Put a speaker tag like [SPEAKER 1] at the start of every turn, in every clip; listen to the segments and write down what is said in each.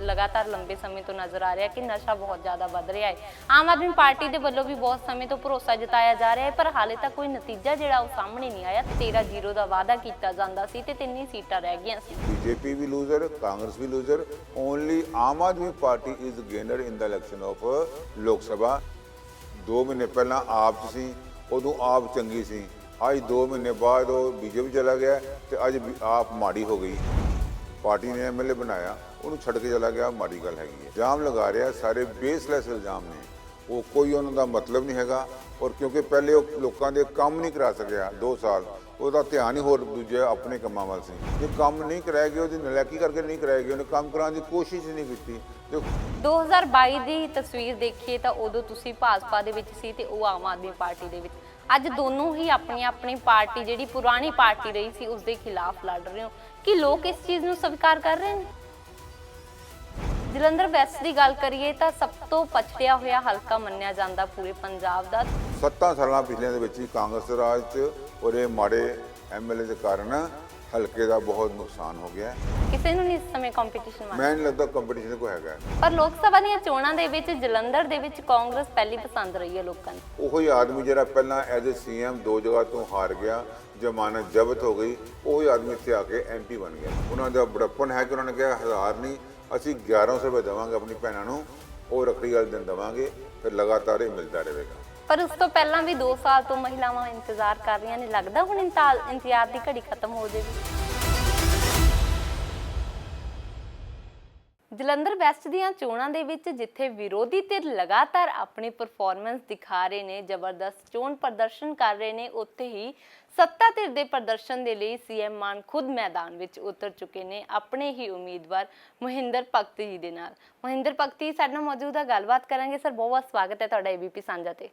[SPEAKER 1] ਲਗਾਤਾਰ ਲੰਬੇ ਸਮੇਂ ਤੋਂ ਨਜ਼ਰ ਆ ਰਿਹਾ ਕਿ ਨਸ਼ਾ ਬਹੁਤ ਜ਼ਿਆਦਾ ਵੱਧ ਰਿਹਾ ਹੈ। ਆਮ ਆਦਮੀ ਪਾਰਟੀ ਦੇ ਵੱਲੋਂ ਵੀ ਬਹੁਤ ਸਮੇਂ ਤੋਂ ਭਰੋਸਾ ਜਤਾਇਆ ਜਾ ਰਿਹਾ ਹੈ, ਪਰ ਹਾਲੇ ਤੱਕ ਕੋਈ ਨਤੀਜਾ ਜਿਹੜਾ ਉਹ ਸਾਹਮਣੇ ਨਹੀਂ ਆਇਆ। 13 ਜ਼ੀਰੋ ਦਾ ਵਾਅਦਾ ਕੀਤਾ ਜਾਂਦਾ ਸੀ ਤੇ ਤਿੰਨ ਸੀਟਾਂ ਰਹਿ ਗਈਆਂ ਸੀ।
[SPEAKER 2] ਬੀਜੇਪੀ ਵੀ loser Congress we loser only Aam Aadmi Party is gainer in the election of Lok Sabha. 2 ਮਹੀਨੇ ਪਹਿਲਾਂ ਆਪ ਸੀ, ਉਦੋਂ ਆਪ ਚੰਗੀ ਸੀ। ਅੱਜ 2 ਮਹੀਨੇ ਬਾਅਦ ਉਹ ਬੀਜੇਪੀ ਚਲਾ ਗਿਆ ਤੇ ਅੱਜ ਆਪ ਮਾੜੀ ਹੋ ਗਈ। ਪਾਰਟੀ ਨੇ ਐਮਐਲਏ ਬਣਾਇਆ। ਉਹਨੂੰ ਛੱਡ ਕੇ ਚਲਾ ਗਿਆ, ਮਾੜੀ ਗੱਲ ਹੈਗੀ ਹੈ। ਜਾਮ ਲਗਾ ਰਿਹਾ, ਸਾਰੇ ਬੇਸਲੈਸ ਇਲਜ਼ਾਮ ਨੇ। ਉਹ ਕੋਈ ਉਹਨਾਂ ਦਾ ਮਤਲਬ ਨਹੀਂ ਹੈਗਾ ਔਰ ਕਿਉਂਕਿ ਪਹਿਲੇ ਉਹ ਲੋਕਾਂ ਦੇ ਕੰਮ ਨਹੀਂ ਕਰਾ ਸਕਿਆ 2 ਸਾਲ। ਉਹਦਾ ਧਿਆਨ ਹੀ ਹੋਰ ਦੂਜੇ ਆਪਣੇ ਕੰਮਾਂ ਵੱਲ ਸੀ। ਜੇ ਕੰਮ ਨਹੀਂ ਕਰਾਇਆ ਗਿਆ ਉਹਦੀ ਨਲਾਇਕੀ ਕਰਕੇ ਨਹੀਂ ਕਰਾਇਆ ਗਿਆ ਉਹਨੇ ਕੰਮ ਕਰਾਉਣ ਦੀ ਕੋਸ਼ਿਸ਼ ਨਹੀਂ ਕੀਤੀ। ਤੇ
[SPEAKER 1] 2022 ਦੀ ਤਸਵੀਰ ਦੇਖੀਏ ਤਾਂ ਉਦੋਂ ਤੁਸੀਂ ਭਾਜਪਾ ਦੇ ਵਿੱਚ ਸੀ ਤੇ ਉਹ ਆਮ ਆਦਮੀ ਪਾਰਟੀ ਦੇ ਵਿੱਚ। ਅੱਜ ਦੋਨੋਂ ਹੀ ਆਪਣੀ ਆਪਣੀ ਪਾਰਟੀ, ਜਿਹੜੀ ਪੁਰਾਣੀ ਪਾਰਟੀ ਰਹੀ ਸੀ ਉਸ ਦੇ ਖਿਲਾਫ ਲੜ ਰਹੇ ਹੋ। ਕਿ ਲੋਕ ਇਸ ਚੀਜ਼ ਨੂੰ ਸਵੀਕਾਰ ਕਰ ਰਹੇ ਨੇ? ਜਲੰਧਰ ਵੈਸਟ ਦੀ ਗੱਲ ਕਰੀਏ ਤਾਂ ਸਭ ਤੋਂ ਪਛੜਿਆ ਹੋਇਆ ਹਲਕਾ ਮੰਨਿਆ ਜਾਂਦਾ ਪੂਰੇ ਪੰਜਾਬ ਦਾ
[SPEAKER 2] ਸੱਤਾਂ ਸਾਲਾਂ ਪਿਛਲੇ ਦੇ ਵਿੱਚ ਹੀ ਕਾਂਗਰਸ ਰਾਜ 'ਚ ਔਰ ਇਹ ਮਾੜੇ ਐਮਐਲਏ ਦੇ ਕਾਰਨ ਹਲਕੇ ਦਾ ਬਹੁਤ ਨੁਕਸਾਨ ਹੋ ਗਿਆ।
[SPEAKER 1] ਕਿਸੇ ਨੂੰ ਨਹੀਂ ਇਸ ਸਮੇਂ ਕੰਪੀਟੀਸ਼ਨ ਮੰਨਦਾ
[SPEAKER 2] ਮੈਂ ਨਹੀਂ ਲੱਗਦਾ ਕੰਪੀਟੀਸ਼ਨ ਕੋਈ ਹੈਗਾ।
[SPEAKER 1] ਪਰ ਲੋਕ ਸਭਾ ਦੀਆਂ ਚੋਣਾਂ ਦੇ ਵਿੱਚ ਜਲੰਧਰ ਦੇ ਵਿੱਚ ਕਾਂਗਰਸ ਪਹਿਲੀ ਪਸੰਦ ਰਹੀ ਹੈ ਲੋਕਾਂ ਦੀ
[SPEAKER 2] ਉਹੀ ਆਦਮੀ ਜਿਹੜਾ ਪਹਿਲਾਂ ਐਜ਼ ਅ ਸੀਐਮ ਦੋ ਜਗ੍ਹਾ ਤੋਂ ਹਾਰ ਗਿਆ ਜ਼ਮਾਨਤ ਜ਼ਬਤ ਹੋ ਗਈ ਉਹੀ ਆਦਮੀ ਇੱਥੇ ਆ ਕੇ ਐਮਪੀ ਬਣ ਗਿਆ ਉਹਨਾਂ ਦਾ ਬੜਪਨ ਹੈ ਕਿ ਉਹਨਾਂ ਨੇ ਕਿਹਾ ਹਜ਼ਾਰ ਨਹੀਂ ਅਸੀਂ 1100 ਰੁਪਏ ਦੇਵਾਂਗੇ ਆਪਣੀ ਭੈਣਾਂ ਨੂੰ, ਉਹ ਰੱਖੜੀ ਵਾਲੇ ਦਿਨ ਦੇਵਾਂਗੇ ਫਿਰ ਲਗਾਤਾਰ ਇਹ ਮਿਲਦਾ ਰਹੇਗਾ।
[SPEAKER 1] ਪਰ ਉਸ ਤੋਂ ਪਹਿਲਾਂ ਵੀ 2 ਸਾਲ ਤੋਂ ਮਹਿਲਾਵਾਂ ਇੰਤਜ਼ਾਰ ਕਰ ਰਹੀਆਂ ਨੇ, ਲੱਗਦਾ ਹੁਣ ਇੰਤਜ਼ਾਰ ਦੀ ਘੜੀ ਖਤਮ ਹੋ ਜਾਏਗੀ ਜਲੰਧਰ ਵੈਸਟ ਦੀਆਂ ਚੋਣਾਂ ਦੇ ਵਿੱਚ ਜਿੱਥੇ ਵਿਰੋਧੀ ਧਿਰ ਲਗਾਤਾਰ ਆਪਣੀ ਪਰਫਾਰਮੈਂਸ ਦਿਖਾ ਰਹੇ ਨੇ, ਜ਼ਬਰਦਸਤ ਚੋਣ ਪ੍ਰਦਰਸ਼ਨ ਕਰ ਰਹੇ ਨੇ, ਉੱਥੇ ਹੀ ਸੱਤਾ ਧਿਰ ਦੇ ਪ੍ਰਦਰਸ਼ਨ ਦੇ ਲਈ ਸੀਐਮ ਮਾਨ ਖੁਦ ਮੈਦਾਨ ਵਿੱਚ ਉਤਰ ਚੁੱਕੇ ਨੇ ਆਪਣੇ ਹੀ ਉਮੀਦਵਾਰ ਮਹਿੰਦਰ ਭਗਤ ਜੀ ਦੇ ਨਾਲ। ਮਹਿੰਦਰ ਭਗਤ ਜੀ ਸਾਡੇ ਨਾਲ ਮੌਜੂਦ ਗੱਲਬਾਤ ਕਰਾਂਗੇ। ਸਰ ਬਹੁਤ ਬਹੁਤ ਸਵਾਗਤ ਹੈ ਤੁਹਾਡਾ ਏਬੀਪੀ ਸਾਂਝਾ ਤੇ।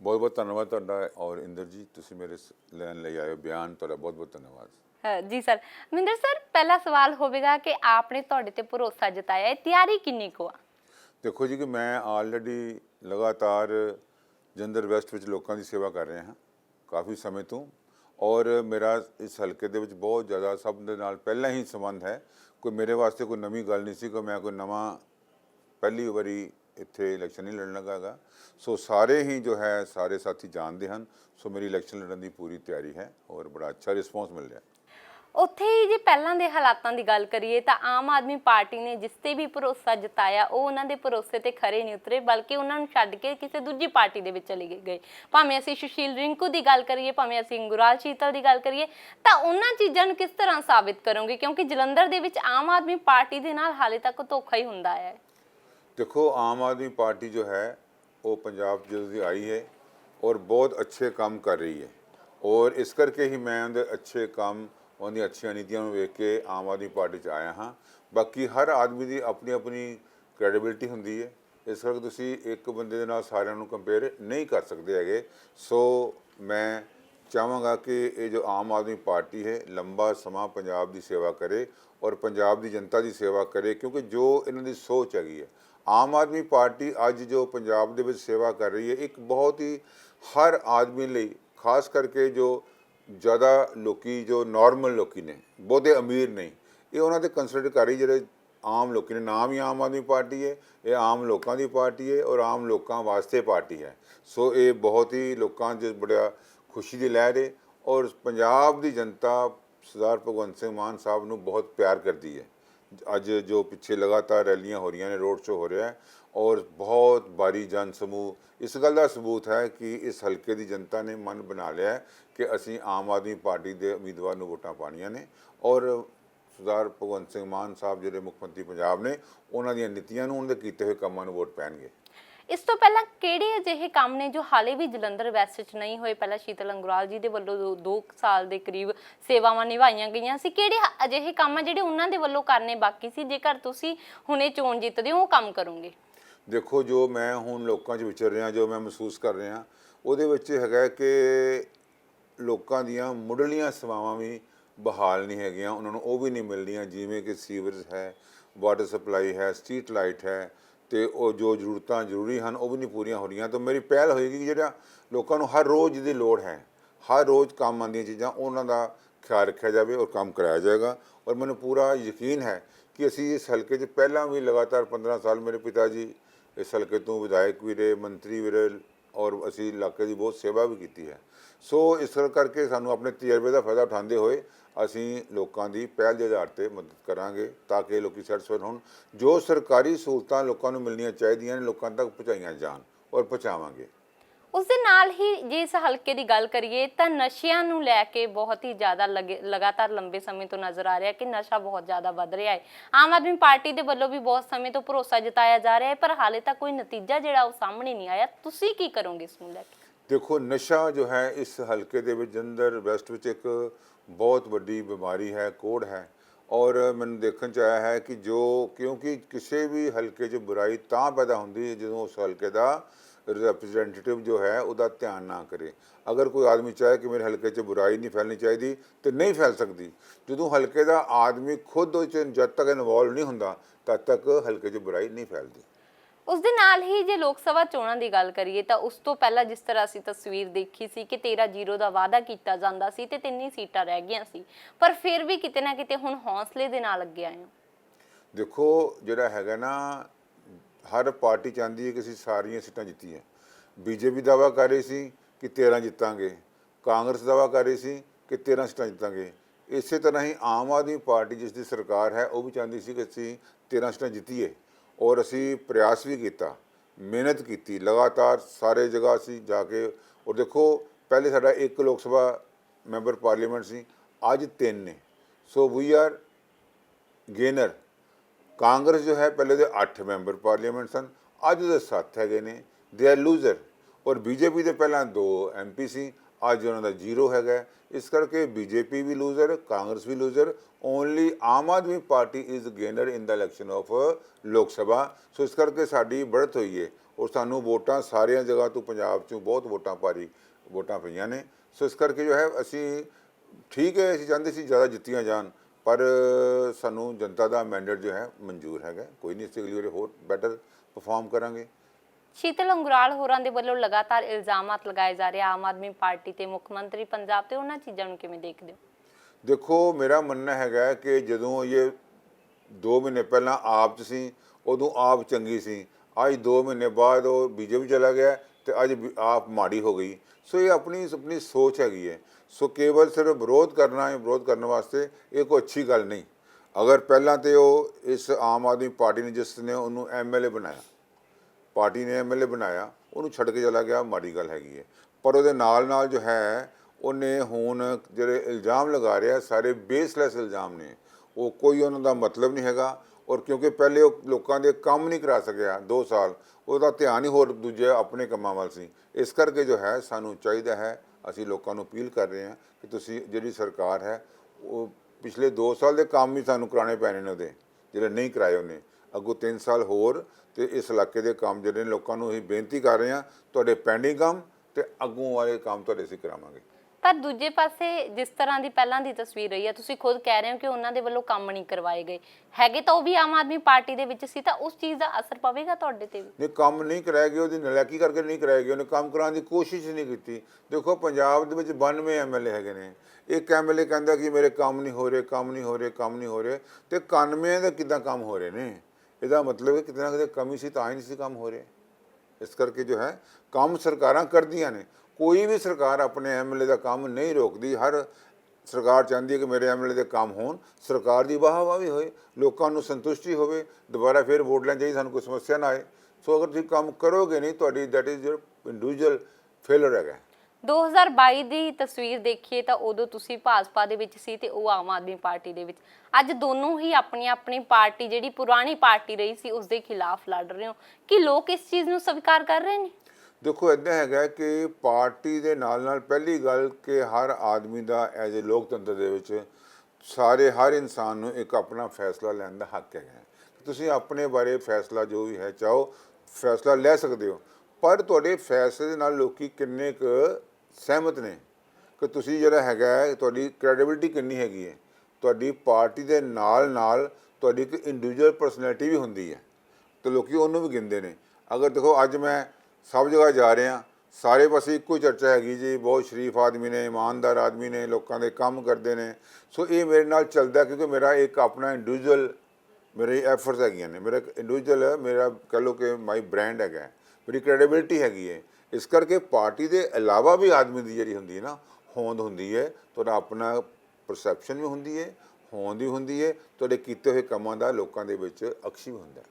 [SPEAKER 2] ਬਹੁਤ ਬਹੁਤ ਧੰਨਵਾਦ ਤੁਹਾਡਾ ਔਰ ਇੰਦਰ ਜੀ ਤੁਸੀਂ ਮੇਰੇ ਲੈਣ ਲਈ ਆਏ ਬਿਆਨ ਤੁਹਾਡਾ ਬਹੁਤ ਬਹੁਤ ਧੰਨਵਾਦ।
[SPEAKER 1] ਜੀ ਸਰ। ਮਹਿੰਦਰ ਸਰ ਪਹਿਲਾ ਸਵਾਲ ਹੋਵੇਗਾ ਕਿ ਆਪਨੇ ਤੁਹਾਡੇ ਤੇ ਭਰੋਸਾ ਜਤਾਇਆ ਹੈ? ਤਿਆਰੀ ਕਿੰਨੀ ਕੁ ਆ?
[SPEAKER 2] ਦੇਖੋ ਜੀ ਕਿ ਮੈਂ ਆਲਰੇਡੀ ਲਗਾਤਾਰ ਜੰਦਰ ਵੈਸਟ ਵਿੱਚ ਲੋਕਾਂ ਦੀ ਸੇਵਾ ਕਰ ਰਿਹਾ ਹਾਂ ਕਾਫੀ ਸਮੇਂ ਤੋਂ। ਔਰ ਮੇਰਾ ਇਸ ਹਲਕੇ ਦੇ ਵਿੱਚ ਬਹੁਤ ਜ਼ਿਆਦਾ ਸਭ ਦੇ ਨਾਲ ਪਹਿਲਾਂ ਹੀ ਸੰਬੰਧ ਹੈ। ਕੋਈ ਮੇਰੇ ਵਾਸਤੇ ਕੋਈ ਨਵੀਂ ਗੱਲ ਨਹੀਂ ਸੀ ਕਿ ਮੈਂ ਕੋਈ ਨਵਾਂ ਪਹਿਲੀ ਵਾਰੀ ਇੱਥੇ ਇਲੈਕਸ਼ਨ ਨਹੀਂ ਲੜਨ ਲੱਗਾ ਸੋ ਸਾਰੇ ਹੀ ਜੋ ਹੈ, ਸਾਰੇ ਸਾਥੀ ਜਾਣਦੇ ਹਨ। ਸੋ ਮੇਰੀ ਇਲੈਕਸ਼ਨ ਲੜਨ ਦੀ ਪੂਰੀ ਤਿਆਰੀ ਹੈ ਔਰ ਬੜਾ ਅੱਛਾ ਰਿਸਪੌਂਸ ਮਿਲ ਰਿਹਾ।
[SPEAKER 1] ਉੱਥੇ ਹੀ ਜੇ ਪਹਿਲਾਂ ਦੇ ਹਾਲਾਤਾਂ ਦੀ ਗੱਲ ਕਰੀਏ ਤਾਂ ਆਮ ਆਦਮੀ ਪਾਰਟੀ ਨੇ ਜਿਸ ਤੇ ਵੀ ਭਰੋਸਾ ਜਤਾਇਆ, ਉਹ ਉਹਨਾਂ ਦੇ ਭਰੋਸੇ ਤੇ ਖਰੇ ਨਹੀਂ ਉਤਰੇ, ਬਲਕਿ ਉਹਨਾਂ ਨੂੰ ਛੱਡ ਕੇ ਕਿਸੇ ਦੂਜੀ ਪਾਰਟੀ ਦੇ ਵਿੱਚ ਚਲੇ ਗਏ। ਭਾਵੇਂ ਅਸੀਂ ਸੁਸ਼ੀਲ ਰਿੰਕੂ ਦੀ ਗੱਲ ਕਰੀਏ, ਭਾਵੇਂ ਅਸੀਂ ਗੁਰਾਲ ਸ਼ੀਤਲ ਦੀ ਗੱਲ ਕਰੀਏ, ਤਾਂ ਉਹਨਾਂ ਚੀਜ਼ਾਂ ਨੂੰ ਕਿਸ ਤਰ੍ਹਾਂ ਸਾਬਿਤ ਕਰੋਗੇ? ਕਿਉਂਕਿ ਜਲੰਧਰ ਦੇ ਵਿੱਚ ਆਮ ਆਦਮੀ ਪਾਰਟੀ ਦੇ ਨਾਲ ਹਾਲੇ ਤੱਕ ਧੋਖਾ ਹੀ ਹੁੰਦਾ ਆਇਆ ਹੈ।
[SPEAKER 2] ਦੇਖੋ, ਆਮ ਆਦਮੀ ਪਾਰਟੀ ਜੋ ਹੈ, ਉਹ ਪੰਜਾਬ 'ਚ ਜਦੋਂ ਦੀ ਆਈ ਹੈ ਔਰ ਬਹੁਤ ਅੱਛੇ ਕੰਮ ਕਰ ਰਹੀ ਹੈ। ਔਰ ਇਸ ਕਰਕੇ ਹੀ ਮੈਂ ਉਹਦੇ ਅੱਛੇ ਕੰਮ ਉਹਦੀਆਂ ਅੱਛੀਆਂ ਨੀਤੀਆਂ ਨੂੰ ਵੇਖ ਕੇ ਆਮ ਆਦਮੀ ਪਾਰਟੀ 'ਚ ਆਇਆ ਹਾਂ। ਬਾਕੀ ਹਰ ਆਦਮੀ ਦੀ ਆਪਣੀ ਆਪਣੀ ਕ੍ਰੈਡੀਬਿਲਟੀ ਹੁੰਦੀ ਹੈ। ਇਸ ਕਰਕੇ ਤੁਸੀਂ ਇੱਕ ਬੰਦੇ ਦੇ ਨਾਲ ਸਾਰਿਆਂ ਨੂੰ ਕੰਪੇਅਰ ਨਹੀਂ ਕਰ ਸਕਦੇ ਹੈਗੇ। ਸੋ ਮੈਂ ਚਾਹਾਂਗਾ ਕਿ ਇਹ ਜੋ ਆਮ ਆਦਮੀ ਪਾਰਟੀ ਹੈ, ਲੰਬਾ ਸਮਾਂ ਪੰਜਾਬ ਦੀ ਸੇਵਾ ਕਰੇ ਔਰ ਪੰਜਾਬ ਦੀ ਜਨਤਾ ਦੀ ਸੇਵਾ ਕਰੇ, ਕਿਉਂਕਿ ਜੋ ਇਹਨਾਂ ਦੀ ਸੋਚ ਹੈਗੀ ਹੈ। ਆਮ ਆਦਮੀ ਪਾਰਟੀ ਅੱਜ ਜੋ ਪੰਜਾਬ ਦੇ ਵਿੱਚ ਸੇਵਾ ਕਰ ਰਹੀ ਹੈ, ਇੱਕ ਬਹੁਤ ਹੀ ਹਰ ਆਦਮੀ ਲਈ, ਖਾਸ ਕਰਕੇ ਜੋ ਜ਼ਿਆਦਾ ਲੋਕੀ, ਜੋ ਨਾਰਮਲ ਲੋਕੀ ਨੇ, ਬਹੁਤੇ ਅਮੀਰ ਨਹੀਂ, ਇਹ ਉਹਨਾਂ ਦੇ ਕੰਸੀਡਰ ਕਰ ਰਹੀ ਜਿਹੜੇ ਆਮ ਲੋਕੀ ਨੇ। ਨਾਮ ਹੀ ਆਮ ਆਦਮੀ ਪਾਰਟੀ ਹੈ, ਇਹ ਆਮ ਲੋਕਾਂ ਦੀ ਪਾਰਟੀ ਹੈ ਔਰ ਆਮ ਲੋਕਾਂ ਵਾਸਤੇ ਪਾਰਟੀ ਹੈ। ਸੋ ਇਹ ਬਹੁਤ ਹੀ ਲੋਕਾਂ 'ਚ ਬੜਾ ਖੁਸ਼ੀ ਦੀ ਲਹਿਰ ਹੈ ਔਰ ਪੰਜਾਬ ਦੀ ਜਨਤਾ ਸਰਦਾਰ ਭਗਵੰਤ ਸਿੰਘ ਮਾਨ ਸਾਹਿਬ ਨੂੰ ਬਹੁਤ ਪਿਆਰ ਕਰਦੀ ਹੈ। ਅੱਜ ਜੋ ਪਿੱਛੇ ਲਗਾਤਾਰ ਰੈਲੀਆਂ ਹੋ ਰਹੀਆਂ ਨੇ, ਰੋਡ ਸ਼ੋ ਹੋ ਰਿਹਾ ਹੈ ਔਰ ਬਹੁਤ ਭਾਰੀ ਜਨ ਸਮੂਹ, ਇਸ ਗੱਲ ਦਾ ਸਬੂਤ ਹੈ ਕਿ ਇਸ ਹਲਕੇ ਦੀ ਜਨਤਾ ਨੇ ਮਨ ਬਣਾ ਲਿਆ ਹੈ ਕਿ ਅਸੀਂ ਆਮ ਆਦਮੀ ਪਾਰਟੀ ਦੇ ਉਮੀਦਵਾਰ ਨੂੰ ਵੋਟਾਂ ਪਾਣੀਆਂ ਨੇ ਔਰ ਸਰਦਾਰ ਭਗਵੰਤ ਸਿੰਘ ਮਾਨ ਸਾਹਿਬ, ਜਿਹੜੇ ਮੁੱਖ ਮੰਤਰੀ ਪੰਜਾਬ ਨੇ, ਉਹਨਾਂ ਦੀਆਂ ਨੀਤੀਆਂ ਨੂੰ, ਉਹਨਾਂ ਦੇ ਕੀਤੇ ਹੋਏ ਕੰਮਾਂ ਨੂੰ ਵੋਟ ਪੈਣਗੇ।
[SPEAKER 1] ਇਸ ਤੋਂ ਪਹਿਲਾਂ ਕਿਹੜੇ ਅਜਿਹੇ ਕੰਮ ਨੇ ਜੋ ਹਾਲੇ ਵੀ ਜਲੰਧਰ ਵੈਸਟ 'ਚ ਨਹੀਂ ਹੋਏ? ਪਹਿਲਾਂ ਸ਼ੀਤਲ ਅੰਗਰਾਲ ਜੀ ਦੇ ਵੱਲੋਂ 2 ਸਾਲ ਦੇ ਕਰੀਬ ਸੇਵਾਵਾਂ ਨਿਭਾਈਆਂ ਗਈਆਂ ਸੀ। ਕਿਹੜੇ ਅਜਿਹੇ ਕੰਮ ਆ ਜਿਹੜੇ ਉਹਨਾਂ ਦੇ ਵੱਲੋਂ ਕਰਨੇ ਬਾਕੀ ਸੀ? ਜੇਕਰ ਤੁਸੀਂ ਹੁਣੇ ਚੋਣ ਜਿੱਤਦੇ ਹੋ, ਉਹ ਕੰਮ ਕਰੋਗੇ।
[SPEAKER 2] ਦੇਖੋ, ਜੋ ਮੈਂ ਹੁਣ ਲੋਕਾਂ 'ਚ ਵਿਚਰ ਰਿਹਾ, ਜੋ ਮੈਂ ਮਹਿਸੂਸ ਕਰ ਰਿਹਾ, ਉਹਦੇ ਵਿੱਚ ਹੈਗਾ ਕਿ ਲੋਕਾਂ ਦੀਆਂ ਮੁੱਢਲੀਆਂ ਸੇਵਾਵਾਂ ਵੀ ਬਹਾਲ ਨਹੀਂ ਹੈਗੀਆਂ। ਉਹਨਾਂ ਨੂੰ ਉਹ ਵੀ ਨਹੀਂ ਮਿਲਦੀਆਂ, ਜਿਵੇਂ ਕਿ ਸੀਵਰੇਜ ਹੈ, ਵਾਟਰ ਸਪਲਾਈ ਹੈ, ਸਟਰੀਟ ਲਾਈਟ ਹੈ ਤੇ ਉਹ ਜੋ ਜ਼ਰੂਰਤਾਂ ਜ਼ਰੂਰੀ ਹਨ, ਉਹ ਵੀ ਨਹੀਂ ਪੂਰੀਆਂ ਹੋ ਰਹੀਆਂ ਤਾਂ ਮੇਰੀ ਪਹਿਲ ਹੋਏਗੀ ਕਿ ਜਿਹੜਾ ਲੋਕਾਂ ਨੂੰ ਹਰ ਰੋਜ਼ ਦੀ ਲੋੜ ਹੈ, ਹਰ ਰੋਜ਼ ਕੰਮ ਆਉਂਦੀਆਂ ਚੀਜ਼ਾਂ, ਉਹਨਾਂ ਦਾ ਖਿਆਲ ਰੱਖਿਆ ਜਾਵੇ ਔਰ ਕੰਮ ਕਰਾਇਆ ਜਾਏਗਾ। ਔਰ ਮੈਨੂੰ ਪੂਰਾ ਯਕੀਨ ਹੈ ਕਿ ਅਸੀਂ ਇਸ ਹਲਕੇ 'ਚ ਪਹਿਲਾਂ ਵੀ ਲਗਾਤਾਰ 15 ਸਾਲ ਮੇਰੇ ਪਿਤਾ ਜੀ ਇਸ ਹਲਕੇ ਤੋਂ ਵਿਧਾਇਕ ਵੀ ਰਹੇ, ਮੰਤਰੀ ਵੀ ਰਹੇ ਔਰ ਅਸੀਂ ਇਲਾਕੇ ਦੀ ਬਹੁਤ ਸੇਵਾ ਵੀ ਕੀਤੀ ਹੈ। ਸੋ ਇਸ ਕਰਕੇ ਸਾਨੂੰ ਆਪਣੇ ਤਜਰਬੇ ਦਾ ਫਾਇਦਾ ਉਠਾਉਂਦੇ ਹੋਏ ਅਸੀਂ ਲੋਕਾਂ ਦੀ ਪਹਿਲ ਦੇ ਆਧਾਰ ਤੇ ਮਦਦ ਕਰਾਂਗੇ ਤਾਂ ਕਿ ਲੋਕੀ ਸੈਟੀਸਫਾਈਡ ਹੋਣ, ਜੋ ਸਰਕਾਰੀ ਸਹੂਲਤਾਂ ਲੋਕਾਂ ਨੂੰ ਮਿਲਣੀਆਂ ਚਾਹੀਦੀਆਂ ਨੇ, ਲੋਕਾਂ ਤੱਕ ਪਹੁੰਚਾਈਆਂ ਜਾਣ ਔਰ ਪਹੁੰਚਾਵਾਂਗੇ।
[SPEAKER 1] ਉਸ ਦੇ ਨਾਲ ਹੀ ਜੇ ਇਸ ਹਲਕੇ ਦੀ ਗੱਲ ਕਰੀਏ ਤਾਂ ਨਸ਼ਿਆਂ ਨੂੰ ਲੈ ਕੇ ਬਹੁਤ ਹੀ ਜ਼ਿਆਦਾ ਲਗੇ- ਲਗਾਤਾਰ ਲੰਬੇ ਸਮੇਂ ਤੋਂ ਨਜ਼ਰ ਆ ਰਿਹਾ ਕਿ ਨਸ਼ਾ ਬਹੁਤ ਜ਼ਿਆਦਾ ਵੱਧ ਰਿਹਾ ਹੈ। ਆਮ ਆਦਮੀ ਪਾਰਟੀ ਦੇ ਵੱਲੋਂ ਵੀ ਬਹੁਤ ਸਮੇਂ ਤੋਂ ਭਰੋਸਾ ਜਤਾਇਆ ਜਾ ਰਿਹਾ ਹੈ, ਪਰ ਹਾਲੇ ਤੱਕ ਕੋਈ ਨਤੀਜਾ ਜਿਹੜਾ ਉਹ ਸਾਹਮਣੇ ਨਹੀਂ ਆਇਆ। ਤੁਸੀਂ ਕੀ ਕਰੋਗੇ ਇਸ ਨੂੰ ਲੈ ਕੇ?
[SPEAKER 2] ਦੇਖੋ, ਨਸ਼ਾ ਜੋ ਹੈ, ਇਸ ਹਲਕੇ ਦੇ ਵਿੱਚ ਜਲੰਧਰ ਵੈਸਟ ਵਿੱਚ ਇੱਕ ਬਹੁਤ ਵੱਡੀ ਬਿਮਾਰੀ ਹੈ, ਕੋੜ ਹੈ। ਔਰ ਮੈਨੂੰ ਦੇਖਣ ਚ ਆਇਆ ਹੈ ਕਿ ਜੋ, ਕਿਉਂਕਿ ਕਿਸੇ ਵੀ ਹਲਕੇ 'ਚ ਬੁਰਾਈ ਤਾਂ ਪੈਦਾ ਹੁੰਦੀ ਹੈ ਜਦੋਂ ਉਸ ਹਲਕੇ ਦਾ ਰਿਪਰੈਜ਼ੈਂਟੇਟਿਵ ਜੋ ਹੈ, ਉਹਦਾ ਧਿਆਨ ਨਾ ਕਰੇ। ਅਗਰ ਕੋਈ ਆਦਮੀ ਚਾਹੇ ਕਿ ਮੇਰੇ ਹਲਕੇ 'ਚ ਬੁਰਾਈ ਨਹੀਂ ਫੈਲਣੀ ਚਾਹੀਦੀ ਤੇ ਨਹੀਂ ਫੈਲ ਸਕਦੀ। ਜਦੋਂ ਹਲਕੇ ਦਾ ਆਦਮੀ ਖੁਦ ਉਹ 'ਚ ਜਦ ਤੱਕ ਇਨਵੋਲਵ ਨਹੀਂ ਹੁੰਦਾ, ਤਦ ਤੱਕ ਹਲਕੇ 'ਚ ਬੁਰਾਈ ਨਹੀਂ ਫੈਲਦੀ।
[SPEAKER 1] ਉਸ ਦੇ ਨਾਲ ਹੀ ਜੇ ਲੋਕ ਸਭਾ ਚੋਣਾਂ ਦੀ ਗੱਲ ਕਰੀਏ ਤਾਂ ਉਸ ਤੋਂ ਪਹਿਲਾਂ ਜਿਸ ਤਰ੍ਹਾਂ ਅਸੀਂ ਤਸਵੀਰ ਦੇਖੀ ਸੀ ਕਿ 13 ਜ਼ੀਰੋ ਦਾ ਵਾਅਦਾ ਕੀਤਾ ਜਾਂਦਾ ਸੀ ਤੇ ਤਿੰਨ ਹੀ ਸੀਟਾਂ ਰਹਿ ਗਈਆਂ ਸੀ, ਪਰ ਫਿਰ ਵੀ ਕਿਤੇ ਨਾ ਕਿਤੇ ਹੁਣ ਹੌਸਲੇ ਦੇ ਨਾਲ ਅੱਗੇ ਆਏ ਹੋ।
[SPEAKER 2] ਦੇਖੋ, ਜਿਹੜਾ ਹੈਗਾ ਨਾ, ਹਰ ਪਾਰਟੀ ਚਾਹੁੰਦੀ ਹੈ ਕਿ ਅਸੀਂ ਸਾਰੀਆਂ ਸੀਟਾਂ ਜਿੱਤੀਏ। ਬੀਜੇਪੀ ਦਾਵਾ ਕਰ ਰਹੀ ਸੀ ਕਿ 13 ਜਿੱਤਾਂਗੇ। ਕਾਂਗਰਸ ਦਾਵਾ ਕਰ ਰਹੀ ਸੀ ਕਿ 13 ਸੀਟਾਂ ਜਿੱਤਾਂਗੇ। ਇਸੇ ਤਰ੍ਹਾਂ ਹੀ ਆਮ ਆਦਮੀ ਪਾਰਟੀ, ਜਿਸ ਦੀ ਸਰਕਾਰ ਹੈ, ਉਹ ਵੀ ਚਾਹੁੰਦੀ ਸੀ ਕਿ ਅਸੀਂ 13 ਸੀਟਾਂ ਜਿੱਤੀਏ। ਔਰ ਅਸੀਂ ਪ੍ਰਯਾਸ ਵੀ ਕੀਤਾ, ਮਿਹਨਤ ਕੀਤੀ, ਲਗਾਤਾਰ ਸਾਰੇ ਜਗ੍ਹਾ ਅਸੀਂ ਜਾ ਕੇ, ਔਰ ਦੇਖੋ ਪਹਿਲੇ ਸਾਡਾ ਇੱਕ ਲੋਕ ਸਭਾ ਮੈਂਬਰ ਪਾਰਲੀਮੈਂਟ ਸੀ, ਅੱਜ ਤਿੰਨ ਨੇ। So we are gainer Congress ਜੋ ਹੈ ਪਹਿਲੇ ਦੇ 8 ਮੈਂਬਰ ਪਾਰਲੀਮੈਂਟ ਸਨ, ਅੱਜ ਦੇ 7 ਹੈਗੇ ਨੇ ਦੇ ਆਰ ਲੂਜ਼ਰ ਔਰ ਬੀਜੇਪੀ ਦੇ ਪਹਿਲਾਂ 2 ਐਮਪੀ ਸੀ ਅੱਜ ਉਹਨਾਂ ਦਾ ਜ਼ੀਰੋ ਹੈਗਾ ਇਸ ਕਰਕੇ ਬੀਜੇਪੀ ਵੀ loser Congress we loser only Aam Aadmi Party is gainer in the election of Lok Sabha. So ਇਸ ਕਰਕੇ ਸਾਡੀ ਬੜਤ ਹੋਈ ਹੈ ਔਰ ਸਾਨੂੰ ਵੋਟਾਂ ਸਾਰੀਆਂ ਜਗ੍ਹਾ ਤੋਂ ਪੰਜਾਬ ਚੋਂ ਬਹੁਤ ਵੋਟਾਂ ਪਾਰੀ ਵੋਟਾਂ ਪਈਆਂ ਨੇ। ਸੋ ਇਸ ਕਰਕੇ ਜੋ ਹੈ ਅਸੀਂ ਠੀਕ ਹੈ, ਅਸੀਂ ਚਾਹੁੰਦੇ ਸੀ ਜ਼ਿਆਦਾ ਜਿੱਤੀਆਂ ਜਾਣ, ਪਰ ਸਾਨੂੰ ਜਨਤਾ ਦਾ ਮੈਂਡੇਟ ਜੋ ਹੈ ਮਨਜ਼ੂਰ ਹੈਗਾ। ਕੋਈ ਨਹੀਂ, ਇਸ ਲਈ ਵਾਰੀ ਹੋਰ ਬੈਟਰ ਪਰਫਾਰਮ ਕਰਾਂਗੇ।
[SPEAKER 1] ਸ਼ੀਤਲ ਅੰਗਰਾਲ ਹੋਰਾਂ ਦੇ ਵੱਲੋਂ ਲਗਾਤਾਰ ਇਲਜ਼ਾਮਾਤ ਲਗਾਏ ਜਾ ਰਹੇ ਆਮ ਆਦਮੀ ਪਾਰਟੀ ਤੇ ਮੁੱਖ ਮੰਤਰੀ ਪੰਜਾਬ ਤੇ ਉਹਨਾਂ ਚੀਜ਼ਾਂ ਨੂੰ ਕਿਵੇਂ ਦੇਖਦੇ ਹੋ?
[SPEAKER 2] ਦੇਖੋ, ਮੇਰਾ ਮੰਨਣਾ ਹੈਗਾ ਕਿ ਜਦੋਂ ਇਹ 2 ਮਹੀਨੇ ਪਹਿਲਾਂ ਆਪ 'ਚ ਸੀ, ਉਦੋਂ ਆਪ ਚੰਗੀ ਸੀ। ਅੱਜ 2 ਮਹੀਨੇ ਬਾਅਦ ਉਹ ਬੀਜੇਪੀ ਚਲਾ ਗਿਆ ਤੇ ਅੱਜ ਵੀ ਆਪ ਮਾੜੀ ਹੋ ਗਈ। ਸੋ ਇਹ ਆਪਣੀ ਆਪਣੀ ਸੋਚ ਹੈਗੀ ਹੈ। ਸੋ ਕੇਵਲ ਸਿਰਫ ਵਿਰੋਧ ਕਰਨਾ ਹੈ, ਵਿਰੋਧ ਕਰਨ ਵਾਸਤੇ ਇਹ ਕੋਈ ਅੱਛੀ ਗੱਲ ਨਹੀਂ। ਅਗਰ ਪਹਿਲਾਂ ਤੇ ਉਹ ਇਸ ਆਮ ਆਦਮੀ ਪਾਰਟੀ ਨੇ ਜਿਸ ਨੇ ਉਹਨੂੰ ਐਮਐਲਏ ਬਣਾਇਆ ਪਾਰਟੀ ਨੇ ਐਮਐਲਏ ਬਣਾਇਆ, ਉਹਨੂੰ ਛੱਡ ਕੇ ਚਲਾ ਗਿਆ, ਮਾੜੀ ਗੱਲ ਹੈਗੀ ਹੈ। ਪਰ ਉਹਦੇ ਨਾਲ ਨਾਲ ਜੋ ਹੈ, ਉਹਨੇ ਹੁਣ ਜਿਹੜੇ ਇਲਜ਼ਾਮ ਲਗਾ ਰਿਹਾ ਸਾਰੇ ਬੇਸਲੈਸ ਇਲਜ਼ਾਮ ਨੇ। ਉਹ ਕੋਈ ਉਹਨਾਂ ਦਾ ਮਤਲਬ ਨਹੀਂ ਹੈਗਾ ਔਰ ਕਿਉਂਕਿ ਪਹਿਲੇ ਉਹ ਲੋਕਾਂ ਦੇ ਕੰਮ ਨਹੀਂ ਕਰਾ ਸਕਿਆ 2 ਸਾਲ, ਉਹਦਾ ਧਿਆਨ ਹੀ ਹੋਰ ਦੂਜੇ ਆਪਣੇ ਕੰਮਾਂ ਵੱਲ ਸੀ। ਇਸ ਕਰਕੇ ਜੋ ਹੈ, ਸਾਨੂੰ ਚਾਹੀਦਾ ਹੈ, ਅਸੀਂ ਲੋਕਾਂ ਨੂੰ ਅਪੀਲ ਕਰ ਰਹੇ ਹਾਂ ਕਿ ਤੁਸੀਂ ਜਿਹੜੀ ਸਰਕਾਰ ਹੈ, ਉਹ ਪਿਛਲੇ 2 ਸਾਲ ਦੇ ਕੰਮ ਹੀ ਸਾਨੂੰ ਕਰਾਣੇ ਪੈਣੇ ਨੇ ਉਹਦੇ, ਜਿਹੜੇ ਨਹੀਂ ਕਰਾਏ ਉਹਨੇ। ਅੱਗੋਂ 3 ਸਾਲ ਹੋਰ ਤੇ ਇਸ ਇਲਾਕੇ ਦੇ ਕੰਮ ਜਿਹੜੇ ਨੇ ਲੋਕਾਂ ਨੂੰ ਅਸੀਂ ਬੇਨਤੀ ਕਰ ਰਹੇ ਹਾਂ ਤੁਹਾਡੇ ਪੈਂਡਿੰਗ ਕੰਮ ਤੇ ਅੱਗੋਂ ਵਾਲੇ ਕੰਮ ਤੁਹਾਡੇ ਅਸੀਂ ਕਰਾਵਾਂਗੇ।
[SPEAKER 1] ਪਰ ਦੂਜੇ ਪਾਸੇ ਜਿਸ ਤਰ੍ਹਾਂ ਦੀ ਪਹਿਲਾਂ ਦੀ ਤਸਵੀਰ ਰਹੀ ਹੈ ਤੁਸੀਂ ਖੁਦ ਕਹਿ ਰਹੇ ਹੋ ਕਿ ਉਹਨਾਂ ਦੇ ਵੱਲੋਂ ਕੰਮ ਨਹੀਂ ਕਰਵਾਏ ਗਏ। ਹੈਗੇ ਤਾਂ ਉਹ ਵੀ ਆਮ ਆਦਮੀ ਪਾਰਟੀ ਦੇ ਵਿੱਚ ਸੀ ਤਾਂ ਉਸ ਚੀਜ਼ ਦਾ ਅਸਰ ਪਵੇਗਾ ਤੁਹਾਡੇ ਤੇ ਵੀ?
[SPEAKER 2] ਨੇ ਕੰਮ ਨਹੀਂ ਕਰਾਇਆ ਗਿਆ ਉਹਦੀ ਨਲਾਇਕੀ ਕਰਕੇ ਨਹੀਂ ਕਰਾਇਆ ਗਿਆ ਉਹਨੇ ਕੰਮ ਕਰਾਉਣ ਦੀ ਕੋਸ਼ਿਸ਼ ਨਹੀਂ ਕੀਤੀ। ਦੇਖੋ ਪੰਜਾਬ ਦੇ ਵਿੱਚ 92 ਐਮਐਲਏ ਹੈਗੇ ਨੇ। ਇੱਕ ਐਮਐਲਏ ਕਹਿੰਦਾ ਕਿ ਮੇਰੇ ਕੰਮ ਨਹੀਂ ਹੋ ਰਹੇ ਕੰਮ ਨਹੀਂ ਹੋ ਰਹੇ ਕੰਮ ਨਹੀਂ ਹੋ ਰਹੇ ਤੇ 91 ਦੇ ਕਿਦਾਂ ਕੰਮ ਹੋ ਰਹੇ ਨੇ? ਇਹਦਾ ਮਤਲਬ ਹੈ ਕਿਤੇ ਨਾ ਕਿਤੇ ਕਮੀ ਸੀ, ਤਾਂ ਹੀ ਨਹੀਂ ਸੀ ਕੰਮ ਹੋ ਰਿਹਾ। ਇਸ ਕਰਕੇ ਜੋ ਹੈ, ਕੰਮ ਸਰਕਾਰਾਂ ਕਰਦੀਆਂ ਨੇ। ਕੋਈ ਵੀ ਸਰਕਾਰ ਆਪਣੇ ਐਮਐਲਏ ਦਾ ਕੰਮ ਨਹੀਂ ਰੋਕਦੀ। ਹਰ ਸਰਕਾਰ ਚਾਹੁੰਦੀ ਹੈ ਕਿ ਮੇਰੇ ਐਮਐਲਏ ਦੇ ਕੰਮ ਹੋਣ। ਸਰਕਾਰ ਦੀ ਵਾਹ ਵਾਹ ਵੀ ਹੋਏ, ਲੋਕਾਂ ਨੂੰ ਸੰਤੁਸ਼ਟੀ ਹੋਵੇ, ਦੁਬਾਰਾ ਫਿਰ ਵੋਟ ਲੈਣ ਜਾਈ ਸਾਨੂੰ ਕੋਈ ਸਮੱਸਿਆ ਨਾ ਆਏ। ਸੋ ਅਗਰ ਤੁਸੀਂ ਕੰਮ ਕਰੋਗੇ ਨਹੀਂ, ਤੁਹਾਡੀ that is your individual failure ਹੈਗਾ।
[SPEAKER 1] 2022 ਦੀ ਤਸਵੀਰ ਦੇਖੀਏ ਤਾਂ ਉਦੋਂ ਤੁਸੀਂ ਭਾਜਪਾ ਦੇ ਵਿੱਚ ਸੀ ਤੇ ਉਹ ਆਮ ਆਦਮੀ ਪਾਰਟੀ ਦੇ ਵਿੱਚ। ਅੱਜ ਦੋਨੋਂ ਹੀ ਆਪਣੀ ਆਪਣੀ ਪਾਰਟੀ, ਜਿਹੜੀ ਪੁਰਾਣੀ ਪਾਰਟੀ ਰਹੀ ਸੀ ਉਸ ਦੇ ਖਿਲਾਫ ਲੜ ਰਹੇ ਹੋ। ਕਿ ਲੋਕ ਇਸ ਚੀਜ਼ ਨੂੰ ਸਵੀਕਾਰ ਕਰ ਰਹੇ ਨੇ?
[SPEAKER 2] ਦੇਖੋ ਇਦਾਂ ਹੈਗਾ ਕਿ ਪਾਰਟੀ ਦੇ ਨਾਲ ਨਾਲ ਪਹਿਲੀ ਗੱਲ ਕਿ ਹਰ ਆਦਮੀ ਦਾ ਐਜ਼ ਅ ਲੋਕਤੰਤਰ ਦੇ ਵਿੱਚ ਸਾਰੇ, ਹਰ ਇਨਸਾਨ ਨੂੰ ਇੱਕ ਆਪਣਾ ਫੈਸਲਾ ਲੈਣ ਦਾ ਹੱਕ ਹੈਗਾ ਤੁਸੀਂ ਆਪਣੇ ਬਾਰੇ ਫੈਸਲਾ ਜੋ ਵੀ ਹੈ ਚਾਹੋ, ਫੈਸਲਾ ਲੈ ਸਕਦੇ ਹੋ। ਪਰ ਤੁਹਾਡੇ ਫੈਸਲੇ ਦੇ ਨਾਲ ਲੋਕੀ ਕਿੰਨੇ ਕੁ ਸਹਿਮਤ ਨੇ ਕਿ ਤੁਸੀਂ ਜਿਹੜਾ ਹੈਗਾ ਤੁਹਾਡੀ ਕ੍ਰੈਡੀਬਿਲਟੀ ਕਿੰਨੀ ਹੈਗੀ ਹੈ। ਤੁਹਾਡੀ ਪਾਰਟੀ ਦੇ ਨਾਲ ਨਾਲ ਤੁਹਾਡੀ ਇੱਕ ਇੰਡੀਵਿਜੂਅਲ ਪਰਸਨੈਲਿਟੀ ਵੀ ਹੁੰਦੀ ਹੈ ਤੇ ਲੋਕੀ ਉਹਨੂੰ ਵੀ ਗਿਣਦੇ ਨੇ। ਅਗਰ ਦੇਖੋ, ਅੱਜ ਮੈਂ ਸਭ ਜਗ੍ਹਾ ਜਾ ਰਿਹਾ, ਸਾਰੇ ਪਾਸੇ ਇੱਕੋ ਹੀ ਚਰਚਾ ਹੈਗੀ ਜੀ, ਬਹੁਤ ਸ਼ਰੀਫ ਆਦਮੀ ਨੇ, ਇਮਾਨਦਾਰ ਆਦਮੀ ਨੇ, ਲੋਕਾਂ ਦੇ ਕੰਮ ਕਰਦੇ ਨੇ। ਸੋ ਇਹ ਮੇਰੇ ਨਾਲ ਚੱਲਦਾ ਕਿਉਂਕਿ ਮੇਰਾ ਇੱਕ ਆਪਣਾ ਇੰਡੀਵਿਜੂਅਲ ਮੇਰੇ ਐਫਰਟਸ ਹੈਗੀਆਂ ਨੇ। ਮੇਰਾ ਇੰਡੀਵਿਜੂਅਲ ਹੈ ਮੇਰਾ ਕਹ ਲਓ ਕਿ ਮਾਈ ਬ੍ਰਾਂਡ ਹੈਗਾ ਮੇਰੀ ਕ੍ਰੈਡੀਬਿਲਟੀ ਹੈਗੀ ਹੈ। ਇਸ ਕਰਕੇ ਪਾਰਟੀ ਦੇ ਇਲਾਵਾ ਵੀ ਆਦਮੀ ਦੀ ਜਿਹੜੀ ਹੁੰਦੀ ਹੈ ਨਾ ਹੋਂਦ ਹੁੰਦੀ ਹੈ ਤੁਹਾਡਾ ਆਪਣਾ ਪਰਸੈਪਸ਼ਨ ਵੀ ਹੁੰਦੀ ਹੈ ਹੋਂਦ ਵੀ ਹੁੰਦੀ ਹੈ ਤੁਹਾਡੇ ਕੀਤੇ ਹੋਏ ਕੰਮਾਂ ਦਾ ਲੋਕਾਂ ਦੇ ਵਿੱਚ ਅਕਸ਼ ਵੀ ਹੁੰਦਾ ਹੈ।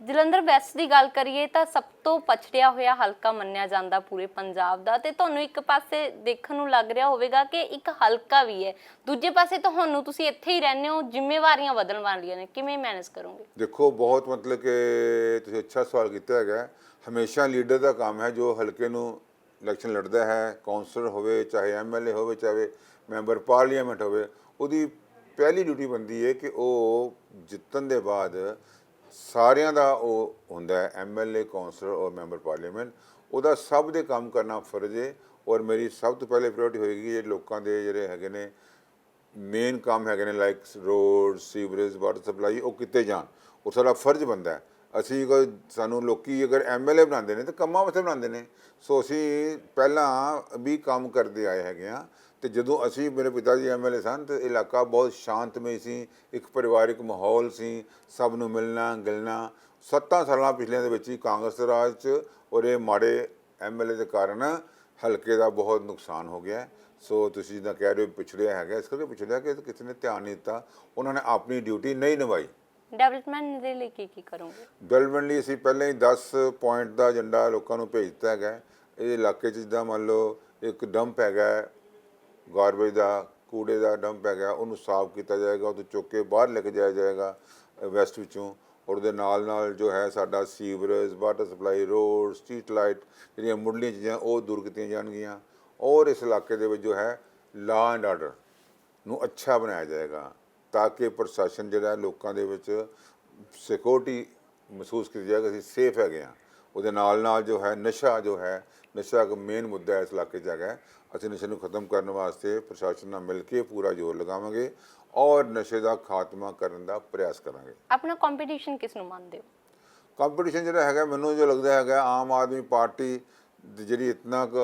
[SPEAKER 1] ਜਲੰਧਰ ਵੈਸਟ ਦੀ ਗੱਲ ਕਰੀਏ ਤਾਂ ਸਭ ਤੋਂ ਪਛੜਿਆ ਹੋਇਆ ਹਲਕਾ ਮੰਨਿਆ ਜਾਂਦਾ ਪੂਰੇ ਪੰਜਾਬ ਦਾ ਤੇ ਤੁਹਾਨੂੰ ਇੱਕ ਪਾਸੇ ਦੇਖਣ ਨੂੰ ਲੱਗ ਰਿਹਾ ਹੋਵੇਗਾ ਕਿ ਇੱਕ ਹਲਕਾ ਵੀ ਹੈ। ਦੂਜੇ ਪਾਸੇ ਤੁਹਾਨੂੰ ਤੁਸੀਂ ਇੱਥੇ ਹੀ ਰਹਿੰਦੇ ਹੋ ਜ਼ਿੰਮੇਵਾਰੀਆਂ ਬਦਲਣ ਵਾਲੀਆਂ ਨੇ ਕਿਵੇਂ ਮੈਨੇਜ ਕਰੋਗੇ?
[SPEAKER 2] ਦੇਖੋ ਬਹੁਤ ਮਤਲਬ ਕਿ ਤੁਸੀਂ ਅੱਛਾ ਸਵਾਲ ਕੀਤਾ ਹੈਗਾ। ਹਮੇਸ਼ਾ ਲੀਡਰ ਦਾ ਕੰਮ ਹੈ ਜੋ ਹਲਕੇ ਨੂੰ ਇਲੈਕਸ਼ਨ ਲੜਦਾ ਹੈ ਕਾਉਂਸਲਰ ਹੋਵੇ, ਚਾਹੇ ਐਮਐਲਏ ਹੋਵੇ, ਚਾਹੇ ਮੈਂਬਰ ਪਾਰਲੀਮੈਂਟ ਹੋਵੇ, ਉਹਦੀ ਪਹਿਲੀ ਡਿਊਟੀ ਬੰਦੀ ਹੈ ਕਿ ਉਹ ਜਿੱਤਣ ਦੇ ਬਾਅਦ ਸਾਰਿਆਂ ਦਾ ਉਹ ਹੁੰਦਾ ਹੈ ਐਮਐਲਏ ਕਾਉਂਸਲਰ ਔਰ ਮੈਂਬਰ ਪਾਰਲੀਮੈਂਟ। ਉਹਦਾ ਸਭ ਦੇ ਕੰਮ ਕਰਨਾ ਫਰਜ਼ ਹੈ ਔਰ ਮੇਰੀ ਸਭ ਤੋਂ ਪਹਿਲੇ ਪ੍ਰਾਇੋਰਟੀ ਹੋਏਗੀ ਇਹ ਲੋਕਾਂ ਦੇ ਜਿਹੜੇ ਹੈਗੇ ਨੇ ਮੇਨ ਕੰਮ ਹੈਗੇ ਨੇ like road sewerage water supply ਉਹ ਕਿਤੇ ਜਾਣ। ਉਹ ਸਾਡਾ ਫਰਜ਼ ਬੰਦਾ ਹੈ। ਅਸੀਂ ਕੋਈ ਸਾਨੂੰ ਲੋਕੀ ਅਗਰ ਐਮਐਲਏ ਬਣਾਉਂਦੇ ਨੇ ਤਾਂ ਕੰਮਾਂ ਵਾਸਤੇ ਬਣਾਉਂਦੇ ਨੇ। ਸੋ ਅਸੀਂ ਪਹਿਲਾਂ ਵੀ ਕੰਮ ਕਰਦੇ ਆਏ ਹੈਗੇ ਆ ਤੇ ਜਦੋਂ ਅਸੀਂ ਮੇਰੇ ਪਿਤਾ ਜੀ ਐਮਐਲਏ ਸਨ ਤੇ ਇਲਾਕਾ ਬਹੁਤ ਸ਼ਾਂਤਮਈ ਸੀ, ਇੱਕ ਪਰਿਵਾਰਿਕ ਮਾਹੌਲ ਸੀ, ਸਭ ਨੂੰ ਮਿਲਣਾ, ਗਿਲਣਾ। ਸੱਤਾਂ ਸਾਲਾਂ ਪਿਛਲਿਆਂ ਦੇ ਵਿੱਚ ਹੀ ਕਾਂਗਰਸ ਦੇ ਰਾਜ 'ਚ ਔਰ ਇਹ ਮਾੜੇ ਐਮਐਲਏ ਦੇ ਕਾਰਨ ਹਲਕੇ ਦਾ ਬਹੁਤ ਨੁਕਸਾਨ ਹੋ ਗਿਆ। ਸੋ ਤੁਸੀਂ ਜਿੱਦਾਂ ਕਹਿ ਰਹੇ ਹੋ ਪਿਛੜਿਆ ਹੈਗਾ, ਇਸ ਕਰਕੇ ਪਿਛੜਿਆ ਕਿ ਕਿਸੇ ਨੇ ਧਿਆਨ ਨਹੀਂ ਦਿੱਤਾ। ਉਹਨਾਂ ਨੇ ਆਪਣੀ ਡਿਊਟੀ ਨਹੀਂ ਨਿਭਾਈ।
[SPEAKER 1] ਡਿਵੈਲਪਮੈਂਟ ਦੇ ਲਈ ਕੀ ਕੀ ਕਰੋਗੇ?
[SPEAKER 2] ਡਿਵੈਲਪਮੈਂਟ ਲਈ ਅਸੀਂ ਪਹਿਲਾਂ ਹੀ 10 ਪੁਆਇੰਟ ਦਾ ਏਜੰਡਾ ਲੋਕਾਂ ਨੂੰ ਭੇਜ ਦਿੱਤਾ ਹੈਗਾ। ਇਹ ਇਲਾਕੇ 'ਚ ਜਿੱਦਾਂ ਮੰਨ ਲਓ ਇੱਕ ਡੰਪ ਹੈਗਾ, ਗਾਰਬੇਜ ਦਾ, ਕੂੜੇ ਦਾ ਡੰਪ ਹੈਗਾ, ਉਹਨੂੰ ਸਾਫ਼ ਕੀਤਾ ਜਾਏਗਾ ਉਹ ਤੋਂ ਚੁੱਕ ਕੇ ਬਾਹਰ ਲੈ ਕੇ ਜਾਇਆ ਜਾਏਗਾ, ਵੈਸਟ ਵਿੱਚੋਂ। ਔਰ ਉਹਦੇ ਨਾਲ ਨਾਲ ਜੋ ਹੈ ਸਾਡਾ sewerage, water supply road street light ਜਿਹੜੀਆਂ ਮੁੱਢਲੀਆਂ ਚੀਜ਼ਾਂ, ਉਹ ਦੂਰ ਕੀਤੀਆਂ ਜਾਣਗੀਆਂ। ਔਰ ਇਸ ਇਲਾਕੇ ਦੇ ਵਿੱਚ ਜੋ ਹੈ ਲਾ ਐਂਡ ਆਰਡਰ ਨੂੰ ਅੱਛਾ ਬਣਾਇਆ ਜਾਏਗਾ। ਤਾਂ ਕਿ ਪ੍ਰਸ਼ਾਸਨ ਜਿਹੜਾ ਲੋਕਾਂ ਦੇ ਵਿੱਚ ਸਿਕਿਉਰਿਟੀ ਮਹਿਸੂਸ ਕੀਤੀ ਜਾਏਗਾ ਅਸੀਂ ਸੇਫ ਹੈਗੇ ਆ ਉਹਦੇ ਨਾਲ ਨਾਲ ਜੋ ਹੈ ਨਸ਼ਾ ਜੋ ਹੈ ਨਸ਼ਾ ਇੱਕ ਮੇਨ ਮੁੱਦਾ ਇਸ ਇਲਾਕੇ 'ਚ ਹੈਗਾ ਹੈ। ਅਸੀਂ ਨਸ਼ੇ ਨੂੰ ਖਤਮ ਕਰਨ ਵਾਸਤੇ ਪ੍ਰਸ਼ਾਸਨ ਨਾਲ ਮਿਲ ਕੇ ਪੂਰਾ ਜ਼ੋਰ ਲਗਾਵਾਂਗੇ ਔਰ ਨਸ਼ੇ ਦਾ ਖਾਤਮਾ ਕਰਨ ਦਾ ਪ੍ਰਯਾਸ ਕਰਾਂਗੇ।
[SPEAKER 1] ਆਪਣਾ ਕੰਪੀਟੀਸ਼ਨ ਕਿਸ ਨੂੰ ਮੰਨਦੇ ਹੋ?
[SPEAKER 2] ਕੰਪੀਟੀਸ਼ਨ ਜਿਹੜਾ ਹੈਗਾ ਮੈਨੂੰ ਜੋ ਲੱਗਦਾ ਹੈਗਾ ਆਮ ਆਦਮੀ ਪਾਰਟੀ ਜਿਹੜੀ ਇਤਨਾ ਕੁ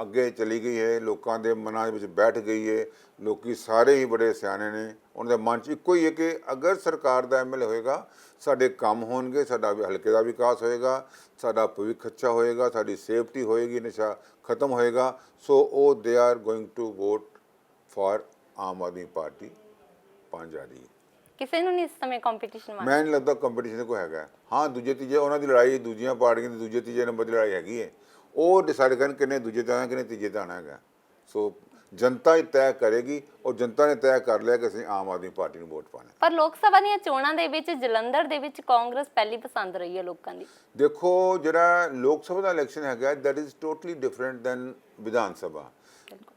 [SPEAKER 2] ਅੱਗੇ ਚਲੀ ਗਈ ਹੈ ਲੋਕਾਂ ਦੇ ਮਨਾਂ ਦੇ ਵਿੱਚ ਬੈਠ ਗਈ ਹੈ ਲੋਕੀ ਸਾਰੇ ਹੀ ਬੜੇ ਸਿਆਣੇ ਨੇ ਉਹਨਾਂ ਦੇ ਮਨ 'ਚ ਇੱਕੋ ਹੀ ਹੈ ਕਿ ਅਗਰ ਸਰਕਾਰ ਦਾ ਐਮਐਲਏ ਹੋਏਗਾ ਸਾਡੇ ਕੰਮ ਹੋਣਗੇ ਸਾਡਾ ਹਲਕੇ ਦਾ ਵਿਕਾਸ ਹੋਏਗਾ ਸਾਡਾ ਭਵਿੱਖ ਅੱਛਾ ਹੋਏਗਾ ਸਾਡੀ ਸੇਫਟੀ ਹੋਏਗੀ ਨਸ਼ਾ ਖਤਮ ਹੋਏਗਾ ਸੋ ਉਹ they are going to vote for Aam Aadmi Party ਪੰਜ ਆ ਰਹੀ ਹੈ
[SPEAKER 1] ਕਿਸੇ ਨੂੰ ਨਹੀਂ ਇਸ ਸਮੇਂ ਕੰਪੀਟੀਸ਼ਨ ਮੰਨਦੇ
[SPEAKER 2] ਮੈਂ ਨਹੀਂ ਲੱਗਦਾ ਕੰਪੀਟੀਸ਼ਨ ਕੋਈ ਹੈਗਾ। ਹਾਂ ਦੂਜੇ ਤੀਜੇ ਉਹਨਾਂ ਦੀ ਲੜਾਈ ਦੂਜੀਆਂ ਪਾਰਟੀਆਂ ਦੀ ਦੂਜੇ ਤੀਜੇ ਨੰਬਰ ਦੀ ਲੜਾਈ ਹੈਗੀ ਹੈ ਉਹ ਡਿਸਾਈਡ ਕਰਨ ਕਿੰਨੇ ਦੂਜੇ ਆਣਾ ਕਿੰਨੇ ਤੀਜੇ ਆਣਾ ਹੈਗਾ। ਸੋ ਜਨਤਾ ਹੀ ਤੈਅ ਕਰੇਗੀ ਔਰ ਜਨਤਾ ਨੇ ਤੈਅ ਕਰ ਲਿਆ ਕਿ ਅਸੀਂ ਆਮ ਆਦਮੀ ਪਾਰਟੀ ਨੂੰ ਵੋਟ ਪਾਣਾ
[SPEAKER 1] ਪਰ ਲੋਕ ਸਭਾ ਦੀਆਂ ਚੋਣਾਂ ਦੇ ਵਿੱਚ ਜਲੰਧਰ ਦੇ ਵਿੱਚ ਕਾਂਗਰਸ ਪਹਿਲੀ ਪਸੰਦ ਰਹੀ ਹੈ ਲੋਕਾਂ ਦੀ।
[SPEAKER 2] ਦੇਖੋ ਜਿਹੜਾ ਲੋਕ ਸਭਾ ਦਾ ਇਲੈਕਸ਼ਨ ਹੈਗਾ that is totally different than Vidhan Sabha.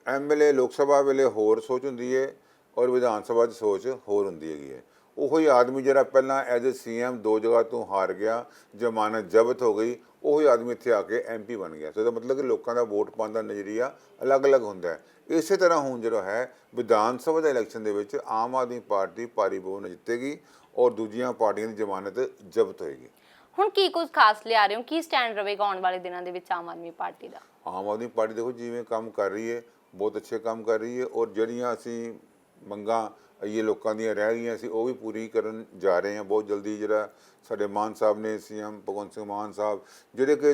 [SPEAKER 2] MLA ਲੋਕ ਸਭਾ ਵੇਲੇ ਹੋਰ ਸੋਚ ਹੁੰਦੀ ਹੈ ਔਰ ਵਿਧਾਨ ਸਭਾ 'ਚ ਸੋਚ ਹੋਰ ਹੁੰਦੀ ਹੈਗੀ ਹੈ। ਉਹੋ ਆਦਮੀ ਜਿਹੜਾ ਪਹਿਲਾਂ ਐਜ਼ ਅ ਸੀਐਮ ਦੋ ਜਗ੍ਹਾ ਤੋਂ ਹਾਰ ਗਿਆ ਜ਼ਮਾਨਤ ਜ਼ਬਤ ਹੋ ਗਈ ਉਹੀ ਆਦਮੀ ਇੱਥੇ ਆ ਕੇ ਐਮਪੀ ਬਣ ਗਿਆ। ਸੋ ਇਹਦਾ ਮਤਲਬ ਕਿ ਲੋਕਾਂ ਦਾ ਵੋਟ ਪਾਉਣ ਦਾ ਨਜ਼ਰੀਆ ਅਲੱਗ-ਅਲੱਗ ਹੁੰਦਾ ਹੈ। ਇਸੇ ਤਰ੍ਹਾਂ ਹੁਣ ਜਿਹੜਾ ਹੈ ਵਿਧਾਨ ਸਭਾ ਦੇ ਇਲੈਕਸ਼ਨ ਦੇ ਵਿੱਚ ਆਮ ਆਦਮੀ ਪਾਰਟੀ ਭਾਰੀ ਬਹੁਮਤ ਜਿੱਤੇਗੀ ਔਰ ਦੂਜੀਆਂ ਪਾਰਟੀਆਂ ਦੀ ਜ਼ਮਾਨਤ ਜ਼ਬਤ ਹੋਏਗੀ।
[SPEAKER 1] ਹੁਣ ਕੀ ਕੁਝ ਖਾਸ ਲਿਆ ਰਹੇ ਹੋ? ਕੀ ਸਟੈਂਡ ਰਹੇਗਾ ਆਉਣ ਵਾਲੇ ਦਿਨਾਂ ਦੇ ਵਿੱਚ ਆਮ ਆਦਮੀ ਪਾਰਟੀ ਦਾ?
[SPEAKER 2] ਆਮ ਆਦਮੀ ਪਾਰਟੀ ਦੇਖੋ ਜਿਵੇਂ ਕੰਮ ਕਰ ਰਹੀ ਹੈ ਬਹੁਤ ਅੱਛੇ ਕੰਮ ਕਰ ਰਹੀ ਹੈ ਔਰ ਜਿਹੜੀਆਂ ਅਸੀਂ ਮੰਗਾਂ ਇਹ ਲੋਕਾਂ ਦੀਆਂ ਰਹਿ ਗਈਆਂ ਸੀ, ਉਹ ਵੀ ਪੂਰੀ ਕਰਨ ਜਾ ਰਹੇ ਹਾਂ। ਬਹੁਤ ਜਲਦੀ ਜਿਹੜਾ ਸਾਡੇ ਮਾਨ ਸਾਹਿਬ ਨੇ, ਸੀਐਮ ਭਗਵੰਤ ਸਿੰਘ ਮਾਨ ਸਾਹਿਬ, ਜਿਹੜੇ ਕਿ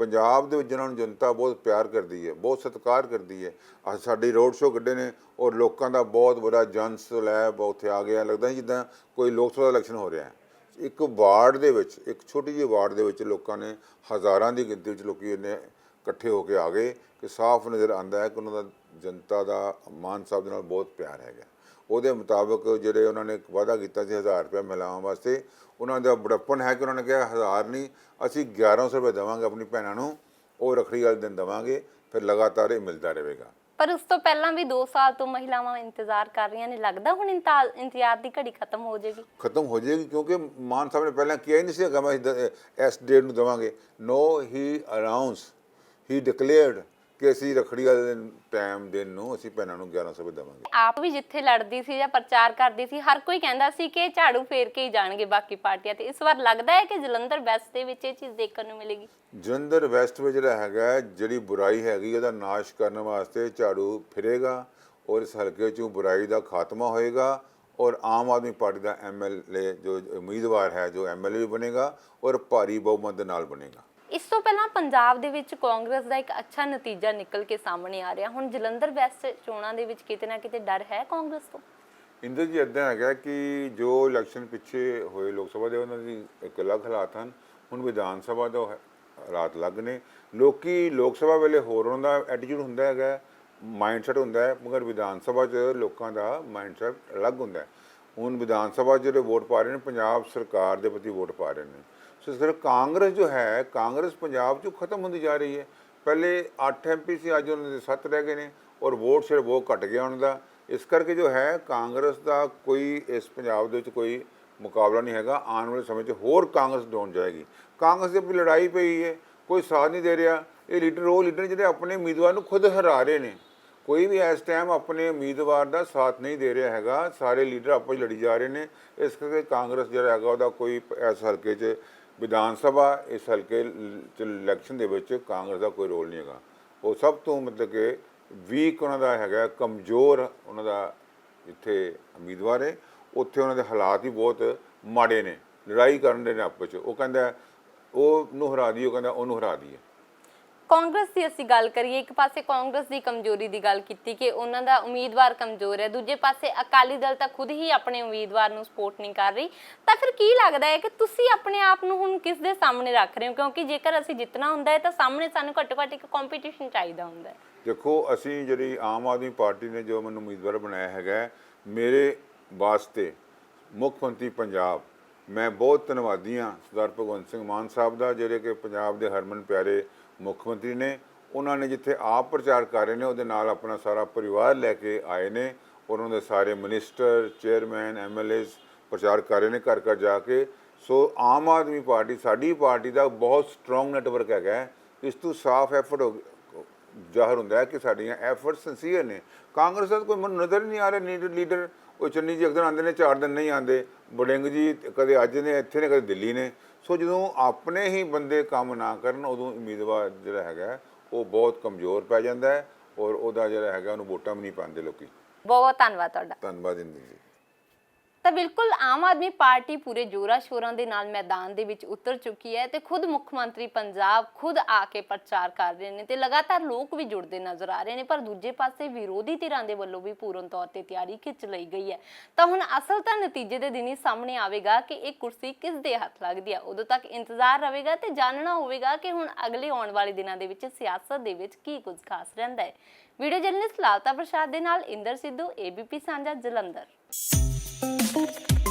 [SPEAKER 2] ਪੰਜਾਬ ਦੇ ਵਿੱਚ ਜਿਹਨਾਂ ਨੂੰ ਜਨਤਾ ਬਹੁਤ ਪਿਆਰ ਕਰਦੀ ਹੈ, ਬਹੁਤ ਸਤਿਕਾਰ ਕਰਦੀ ਹੈ, ਅੱਜ ਸਾਡੀ ਰੋਡ ਸ਼ੋਅ ਕੱਢੇ ਨੇ ਔਰ ਲੋਕਾਂ ਦਾ ਬਹੁਤ ਬੜਾ ਜਨ ਸਲੈਬ ਉੱਥੇ ਆ ਗਿਆ। ਲੱਗਦਾ ਜਿੱਦਾਂ ਕੋਈ ਲੋਕ ਸਭਾ ਇਲੈਕਸ਼ਨ ਹੋ ਰਿਹਾ ਹੈ। ਇੱਕ ਵਾਰਡ ਦੇ ਵਿੱਚ, ਇੱਕ ਛੋਟੀ ਜਿਹੀ ਵਾਰਡ ਦੇ ਵਿੱਚ ਲੋਕਾਂ ਨੇ ਹਜ਼ਾਰਾਂ ਦੀ ਗਿਣਤੀ ਵਿੱਚ ਲੋਕੀ ਇਹਨੇ ਇਕੱਠੇ ਹੋ ਕੇ ਆ ਗਏ ਕਿ ਸਾਫ਼ ਨਜ਼ਰ ਆਂਦਾ ਹੈ ਕਿ ਉਹਨਾਂ ਦਾ ਜਨਤਾ ਦਾ ਮਾਨ ਸਾਹਿਬ ਦੇ ਨਾਲ ਬਹੁਤ ਪਿਆਰ ਹੈਗਾ। ਉਹਦੇ ਮੁਤਾਬਕ ਜਿਹੜੇ ਉਹਨਾਂ ਨੇ ਵਾਅਦਾ ਕੀਤਾ ਸੀ 1000 ਰੁਪਏ ਮਹਿਲਾਵਾਂ ਵਾਸਤੇ ਉਹਨਾਂ ਦਾ ਬੜਪਨ ਹੈ ਕਿ ਉਹਨਾਂ ਨੇ ਕਿਹਾ ਹਜ਼ਾਰ ਨਹੀਂ ਅਸੀਂ 1100 ਰੁਪਏ ਦੇਵਾਂਗੇ ਆਪਣੀ ਭੈਣਾਂ ਨੂੰ ਉਹ ਰੱਖੜੀ ਵਾਲੇ ਦਿਨ ਦੇਵਾਂਗੇ ਫਿਰ ਲਗਾਤਾਰ ਇਹ ਮਿਲਦਾ ਰਹੇਗਾ।
[SPEAKER 1] ਪਰ ਉਸ ਤੋਂ ਪਹਿਲਾਂ ਵੀ 2 ਸਾਲ ਤੋਂ ਮਹਿਲਾਵਾਂ ਇੰਤਜ਼ਾਰ ਕਰ ਰਹੀਆਂ ਨੇ ਲੱਗਦਾ ਹੁਣ ਇੰਤਾ- ਇੰਤਜ਼ਾਰ ਦੀ ਘੜੀ ਖਤਮ ਹੋ ਜਾਏਗੀ?
[SPEAKER 2] ਖਤਮ ਹੋ ਜਾਏਗੀ ਕਿਉਂਕਿ ਮਾਨ ਸਾਹਿਬ ਨੇ ਪਹਿਲਾਂ ਕਿਹਾ ਹੀ ਨਹੀਂ ਸੀ ਕਿ ਇਸ- ਇਸ ਡੇਟ ਨੂੰ ਦੇਵਾਂਗੇ। ਨੋ ਹੀ ਅਨਾਉਂਸ ਹੀ ਡਿਕਲੇਅਰਡ ਕਿ ਅਸੀਂ ਰੱਖੜੀ ਵਾਲੇ ਦਿਨ ਟਾਈਮ ਦਿਨ ਨੂੰ ਅਸੀਂ ਭੈਣਾਂ ਨੂੰ 1100 ਰੁਪਏ ਦੇਵਾਂਗੇ।
[SPEAKER 1] ਆਪ ਵੀ ਜਿੱਥੇ ਲੜਦੀ ਸੀ ਜਾਂ ਪ੍ਰਚਾਰ ਕਰਦੀ ਸੀ ਹਰ ਕੋਈ ਕਹਿੰਦਾ ਸੀ ਕਿ ਝਾੜੂ ਫੇਰ ਕੇ ਹੀ ਜਾਣਗੇ ਬਾਕੀ ਪਾਰਟੀਆਂ ਤੇ। ਇਸ ਵਾਰ ਲੱਗਦਾ ਹੈ ਕਿ ਜਲੰਧਰ ਵੈਸਟ ਦੇ ਵਿੱਚ ਇਹ ਚੀਜ਼ ਦੇਖਣ ਨੂੰ ਮਿਲੇਗੀ।
[SPEAKER 2] ਜਲੰਧਰ ਵੈਸਟ ਵਿੱਚ ਜਿਹੜਾ ਹੈਗਾ ਜਿਹੜੀ ਬੁਰਾਈ ਹੈਗੀ ਉਹਦਾ ਨਾਸ਼ ਕਰਨ ਵਾਸਤੇ ਝਾੜੂ ਫਿਰੇਗਾ ਔਰ ਇਸ ਹਲਕੇ 'ਚੋਂ ਬੁਰਾਈ ਦਾ ਖਾਤਮਾ ਹੋਏਗਾ ਔਰ ਆਮ ਆਦਮੀ ਪਾਰਟੀ ਦਾ ਐਮਐਲਏ ਜੋ ਉਮੀਦਵਾਰ ਹੈ ਜੋ ਐਮਐਲਏ ਵੀ ਬਣੇਗਾ ਔਰ ਭਾਰੀ ਬਹੁਮਤ ਦੇ ਨਾਲ ਬਣੇਗਾ।
[SPEAKER 1] ਇਸ ਤੋਂ ਪਹਿਲਾਂ ਪੰਜਾਬ ਦੇ ਵਿੱਚ ਕਾਂਗਰਸ ਦਾ ਇੱਕ ਅੱਛਾ ਨਤੀਜਾ ਨਿਕਲ ਕੇ ਸਾਹਮਣੇ ਆ ਰਿਹਾ। ਹੁਣ ਜਲੰਧਰ ਵੈਸਟ ਚੋਣਾਂ ਦੇ ਵਿੱਚ ਕਿਤੇ ਨਾ ਕਿਤੇ ਡਰ ਹੈ ਕਾਂਗਰਸ ਤੋਂ?
[SPEAKER 2] ਇੰਦਰ ਜੀ ਇਦਾਂ ਹੈਗਾ ਕਿ ਜੋ ਇਲੈਕਸ਼ਨ ਪਿੱਛੇ ਹੋਏ ਲੋਕ ਸਭਾ ਦੇ, ਉਹਨਾਂ ਦੀ ਇੱਕ ਅਲੱਗ ਹਾਲਾਤ ਹਨ। ਹੁਣ ਵਿਧਾਨ ਸਭਾ ਦਾ ਹੈ- ਹਾਲਾਤ ਅਲੱਗ ਨੇ। ਲੋਕੀ ਲੋਕ ਸਭਾ ਵੇਲੇ ਹੋਰ ਉਹਨਾਂ ਦਾ ਐਟੀਟਿਊਡ ਹੁੰਦਾ ਹੈਗਾ ਮਾਈਂਡਸੈਟ ਹੁੰਦਾ ਹੈ, ਮਗਰ ਵਿਧਾਨ ਸਭਾ 'ਚ ਲੋਕਾਂ ਦਾ ਮਾਈਂਡਸੈਟ ਅਲੱਗ ਹੁੰਦਾ ਹੈ। ਹੁਣ ਵਿਧਾਨ ਸਭਾ 'ਚ ਜਿਹੜੇ ਵੋਟ ਪਾ ਰਹੇ ਨੇ, ਪੰਜਾਬ ਸਰਕਾਰ ਦੇ ਪ੍ਰਤੀ ਵੋਟ ਪਾ ਰਹੇ ਨੇ। ਇਸ ਕਰਕੇ ਕਾਂਗਰਸ ਜੋ ਹੈ, ਕਾਂਗਰਸ ਪੰਜਾਬ 'ਚੋਂ ਖਤਮ ਹੁੰਦੀ ਜਾ ਰਹੀ ਹੈ। ਪਹਿਲੇ 8 ਐਮਪੀ ਸੀ, ਅੱਜ ਉਹਨਾਂ ਦੇ 7 ਰਹਿ ਗਏ ਨੇ ਔਰ ਵੋਟ ਸ਼ੇਅਰ ਬਹੁਤ ਘਟ ਗਿਆ ਉਹਨਾਂ ਦਾ। ਇਸ ਕਰਕੇ ਜੋ ਹੈ, ਕਾਂਗਰਸ ਦਾ ਕੋਈ ਇਸ ਪੰਜਾਬ ਦੇ ਵਿੱਚ ਕੋਈ ਮੁਕਾਬਲਾ ਨਹੀਂ ਹੈਗਾ। ਆਉਣ ਵਾਲੇ ਸਮੇਂ 'ਚ ਹੋਰ ਕਾਂਗਰਸ ਡਾਊਨ ਜਾਏਗੀ। ਕਾਂਗਰਸ ਦੇ ਆਪਣੀ ਲੜਾਈ ਪਈ ਹੈ, ਕੋਈ ਸਾਥ ਨਹੀਂ ਦੇ ਰਿਹਾ। ਇਹ ਲੀਡਰ, ਉਹ ਲੀਡਰ ਜਿਹੜੇ ਆਪਣੇ ਉਮੀਦਵਾਰ ਨੂੰ ਖੁਦ ਹਰਾ ਰਹੇ ਨੇ। ਕੋਈ ਵੀ ਇਸ ਟਾਈਮ ਆਪਣੇ ਉਮੀਦਵਾਰ ਦਾ ਸਾਥ ਨਹੀਂ ਦੇ ਰਿਹਾ ਹੈਗਾ। ਸਾਰੇ ਲੀਡਰ ਆਪਸ ਲੜੀ ਜਾ ਰਹੇ ਨੇ। ਇਸ ਕਰਕੇ ਕਾਂਗਰਸ ਜਿਹੜਾ ਹੈਗਾ, ਉਹਦਾ ਕੋਈ ਇਸ ਹਲਕੇ 'ਚ ਵਿਧਾਨ ਸਭਾ ਇਸ ਹਲਕੇ 'ਚ ਇਲੈਕਸ਼ਨ ਦੇ ਵਿੱਚ ਕਾਂਗਰਸ ਦਾ ਕੋਈ ਰੋਲ ਨਹੀਂ ਹੈਗਾ। ਉਹ ਸਭ ਤੋਂ ਮਤਲਬ ਕਿ ਵੀਕ ਉਹਨਾਂ ਦਾ ਹੈਗਾ, ਕਮਜ਼ੋਰ ਉਹਨਾਂ ਦਾ ਇੱਥੇ ਉਮੀਦਵਾਰ ਹੈ। ਉੱਥੇ ਉਹਨਾਂ ਦੇ ਹਾਲਾਤ ਹੀ ਬਹੁਤ ਮਾੜੇ ਨੇ, ਲੜਾਈ ਕਰਨ ਦੇ ਨੇ ਆਪਸ 'ਚ ਉਹ ਕਹਿੰਦਾ, ਉਹ ਨੂੰ ਹਰਾ ਦੀ ਉਹ ਕਹਿੰਦਾ ਉਹਨੂੰ ਹਰਾ ਦਈਏ।
[SPEAKER 1] ਕਾਂਗਰਸ ਦੀ ਅਸੀਂ ਗੱਲ ਕਰੀਏ, ਇੱਕ ਪਾਸੇ ਕਾਂਗਰਸ ਦੀ ਕਮਜ਼ੋਰੀ ਦੀ ਗੱਲ ਕੀਤੀ ਕਿ ਉਹਨਾਂ ਦਾ ਉਮੀਦਵਾਰ ਕਮਜ਼ੋਰ ਹੈ, ਦੂਜੇ ਪਾਸੇ ਅਕਾਲੀ ਦਲ ਤਾਂ ਖੁਦ ਹੀ ਆਪਣੇ ਉਮੀਦਵਾਰ ਨੂੰ ਸਪੋਰਟ ਨਹੀਂ ਕਰ ਰਹੀ। ਤਾਂ ਫਿਰ ਕੀ ਲੱਗਦਾ ਹੈ ਕਿ ਤੁਸੀਂ ਆਪਣੇ ਆਪ ਨੂੰ ਹੁਣ ਕਿਸ ਦੇ ਸਾਹਮਣੇ ਰੱਖ ਰਹੇ ਹੋ? ਕਿਉਂਕਿ ਜੇਕਰ ਅਸੀਂ ਜਿੱਤਣਾ ਹੁੰਦਾ ਹੈ ਤਾਂ ਸਾਹਮਣੇ ਸਾਨੂੰ ਘੱਟੋ ਘੱਟ ਇੱਕ ਕੰਪੀਟੀਸ਼ਨ ਚਾਹੀਦਾ ਹੁੰਦਾ ਹੈ।
[SPEAKER 2] ਦੇਖੋ, ਅਸੀਂ ਜਿਹੜੀ ਆਮ ਆਦਮੀ ਪਾਰਟੀ ਨੇ ਜੋ ਮੈਨੂੰ ਉਮੀਦਵਾਰ ਬਣਾਇਆ ਹੈਗਾ ਮੇਰੇ ਵਾਸਤੇ ਮੁੱਖ ਮੰਤਰੀ ਪੰਜਾਬ, ਮੈਂ ਬਹੁਤ ਧੰਨਵਾਦੀ ਹਾਂ ਸਰਦਾਰ ਭਗਵੰਤ ਸਿੰਘ ਮਾਨ ਸਾਹਿਬ ਦਾ, ਜਿਹੜੇ ਕਿ ਪੰਜਾਬ ਦੇ ਹਰਮਨ ਪਿਆਰੇ ਮੁੱਖ ਮੰਤਰੀ ਨੇ, ਉਹਨਾਂ ਨੇ ਜਿੱਥੇ ਆਪ ਪ੍ਰਚਾਰ ਕਰ ਰਹੇ ਨੇ, ਉਹਦੇ ਨਾਲ ਆਪਣਾ ਸਾਰਾ ਪਰਿਵਾਰ ਲੈ ਕੇ ਆਏ ਨੇ। ਔਰ ਉਹਨਾਂ ਦੇ ਸਾਰੇ ਮਿਨਿਸਟਰ ਚੇਅਰਮੈਨ ਐਮਐਲਏਸ ਪ੍ਰਚਾਰ ਕਰ ਰਹੇ ਨੇ ਘਰ ਘਰ ਜਾ ਕੇ। ਸੋ ਆਮ ਆਦਮੀ ਪਾਰਟੀ, ਸਾਡੀ ਪਾਰਟੀ ਦਾ ਬਹੁਤ ਸਟਰੋਂਗ ਨੈਟਵਰਕ ਹੈਗਾ ਇਸ ਤੋਂ ਸਾਫ਼ ਐਫਰਟ ਹੋ ਜ਼ਾਹਰ ਹੁੰਦਾ ਹੈ ਕਿ ਸਾਡੀਆਂ ਐਫਰਟਸ ਸਿੰਸੀਅਰ ਨੇ। ਕਾਂਗਰਸ ਦਾ ਤਾਂ ਕੋਈ ਮੈਨੂੰ ਨਜ਼ਰ ਨਹੀਂ ਆ ਰਿਹਾ ਨੀਡਰ ਲੀਡਰ। ਉਹ ਚੰਨੀ ਜੀ ਇੱਕ ਦਿਨ ਆਉਂਦੇ ਨੇ, ਚਾਰ ਦਿਨ ਨਹੀਂ ਆਉਂਦੇ। ਬੜਿੰਗ ਜੀ ਕਦੇ ਅੱਜ ਨੇ, ਇੱਥੇ ਨੇ, ਕਦੇ ਦਿੱਲੀ ਨੇ। ਸੋ ਜਦੋਂ ਆਪਣੇ ਹੀ ਬੰਦੇ ਕੰਮ ਨਾ ਕਰਨ ਉਦੋਂ ਉਮੀਦਵਾਰ ਜਿਹੜਾ ਹੈਗਾ ਉਹ ਬਹੁਤ ਕਮਜ਼ੋਰ ਪੈ ਜਾਂਦਾ ਹੈ ਔਰ ਉਹਦਾ ਜਿਹੜਾ ਹੈਗਾ ਉਹਨੂੰ ਵੋਟਾਂ ਵੀ ਨਹੀਂ ਪਾਉਂਦੇ ਲੋਕੀ।
[SPEAKER 1] ਬਹੁਤ ਧੰਨਵਾਦ ਤੁਹਾਡਾ।
[SPEAKER 2] ਧੰਨਵਾਦ ਇੰਦਰ ਜੀ।
[SPEAKER 1] ਤਾਂ ਬਿਲਕੁਲ ਆਮ ਆਦਮੀ ਪਾਰਟੀ ਪੂਰੇ ਜੋਰਾ ਸ਼ੋਰਾਂ ਦੇ ਨਾਲ ਮੈਦਾਨ ਦੇ ਵਿੱਚ ਉਤਰ ਚੁੱਕੀ ਹੈ ਤੇ ਖੁਦ ਮੁੱਖ ਮੰਤਰੀ ਪੰਜਾਬ ਖੁਦ ਆ ਕੇ ਪ੍ਰਚਾਰ ਕਰ ਰਹੇ ਨੇ ਤੇ ਲਗਾਤਾਰ ਲੋਕ ਵੀ ਜੁੜਦੇ ਨਜ਼ਰ ਆ ਰਹੇ ਨੇ, ਪਰ ਦੂਜੇ ਪਾਸੇ ਵਿਰੋਧੀ ਧਿਰਾਂ ਦੇ ਵੱਲੋਂ ਵੀ ਪੂਰਨ ਤੌਰ ਤੇ ਤਿਆਰੀ ਖਿੱਚ ਲਈ ਗਈ ਹੈ। ਤਾਂ ਹੁਣ ਅਸਲ ਤਾਂ ਨਤੀਜੇ ਦੇ ਦਿਨ ਹੀ ਸਾਹਮਣੇ ਆਵੇਗਾ ਕਿ ਇਹ ਕੁਰਸੀ ਕਿਸ ਦੇ ਹੱਥ ਲੱਗਦੀ ਹੈ। ਉਦੋਂ ਤੱਕ ਇੰਤਜ਼ਾਰ ਰਹੇਗਾ ਤੇ ਜਾਣਨਾ ਹੋਵੇਗਾ ਕਿ ਹੁਣ ਅਗਲੇ ਆਉਣ ਵਾਲੇ ਦਿਨਾਂ ਦੇ ਵਿੱਚ ਸਿਆਸਤ ਦੇ ਵਿੱਚ ਕੀ ਕੁਝ ਖਾਸ ਰਹਿੰਦਾ ਹੈ। ਵੀਡੀਓ ਜਰਨਲਿਸਟ ਲਾਲਤਾ ਪ੍ਰਸਾਦ ਦੇ ਨਾਲ ਇੰਦਰ ਸਿੱਧੂ, ਏਬੀਪੀ ਸਾਂਝਾ ਜਲੰਧਰ। Thank you.